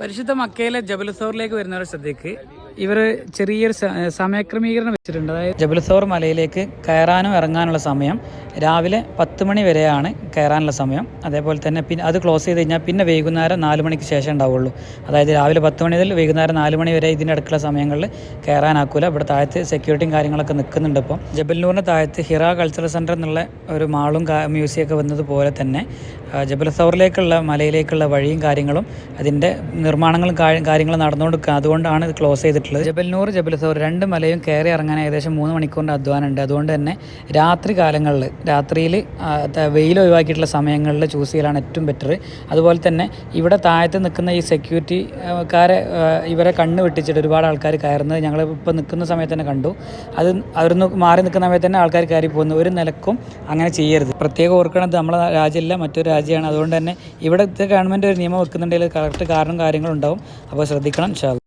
പരിശുദ്ധ മക്കയിലെ ജബലസോറിലേക്ക് വരുന്നവരെ ശ്രദ്ധയ്ക്ക് ഇവർ ചെറിയൊരു സമയക്രമീകരണം വെച്ചിട്ടുണ്ട്. അതായത് ജബലസോർ മലയിലേക്ക് കയറാനും ഇറങ്ങാനുള്ള സമയം രാവിലെ പത്ത് മണി വരെയാണ് കയറാനുള്ള സമയം. അതേപോലെ തന്നെ പിന്നെ അത് ക്ലോസ് ചെയ്ത് കഴിഞ്ഞാൽ പിന്നെ വൈകുന്നേരം നാല് മണിക്ക് ശേഷം ഉണ്ടാവുള്ളൂ. അതായത് രാവിലെ പത്ത് മണി മുതൽ വൈകുന്നേരം നാല് മണി വരെ ഇതിന്റെ അടുക്കള സമയങ്ങളിൽ കയറാനാക്കൂല. ഇവിടെ താഴത്ത് സെക്യൂരിറ്റിയും കാര്യങ്ങളൊക്കെ നിൽക്കുന്നുണ്ട് ഇപ്പോൾ ജബൽനൂറിന്റെ താഴത്ത് ഹിറ കൾച്ചറൽ സെന്റർ എന്നുള്ള ഒരു മാളും മ്യൂസിയമൊക്കെ വന്നതുപോലെ തന്നെ ജബലസോറിലേക്കുള്ള മലയിലേക്കുള്ള വഴിയും കാര്യങ്ങളും അതിന്റെ നിർമ്മാണങ്ങളും കാര്യങ്ങളും നടന്നുകൊടുക്കുക അതുകൊണ്ടാണ് ഇത് ക്ലോസ് ചെയ്തിട്ടുള്ളത്. ജബൽനൂർ ജബൽ സൗർ രണ്ട് മലയും കയറി ഇറങ്ങാൻ ഏകദേശം മൂന്ന് മണിക്കൂറിന്റെ അധ്വാനമുണ്ട്. അതുകൊണ്ട് തന്നെ രാത്രി കാലങ്ങളിൽ രാത്രിയിൽ വെയിൽ ഒഴിവാക്കിയിട്ടുള്ള സമയങ്ങളിൽ ചൂസ് ചെയ്യലാണ് ഏറ്റവും ബെറ്റർ അതുപോലെ തന്നെ ഇവിടെ താഴത്ത് നിൽക്കുന്ന ഈ സെക്യൂരിറ്റിക്കാരെ ഇവരെ കണ്ണ് വെട്ടിച്ചിട്ട് ഒരുപാട് ആൾക്കാർ കയറുന്നത് ഞങ്ങൾ ഇപ്പോൾ നിൽക്കുന്ന സമയത്ത് തന്നെ കണ്ടു. അത് അവിടുന്ന് മാറി നിൽക്കുന്ന സമയത്ത് തന്നെ ആൾക്കാർ കയറി പോകുന്നു. ഒരു നിലക്കും അങ്ങനെ ചെയ്യരുത്. പ്രത്യേകം ഓർക്കണത് നമ്മളെ രാജ്യമല്ല മറ്റൊരു രാജ്യമാണ്. അതുകൊണ്ട് തന്നെ ഇവിടുത്തെ ഗവൺമെന്റ് ഒരു നിയമം വെക്കുന്നുണ്ടെങ്കിൽ കറക്റ്റ് കാരണം കാര്യങ്ങളുണ്ടാവും അപ്പോൾ ശ്രദ്ധിക്കണം അള്ളാ.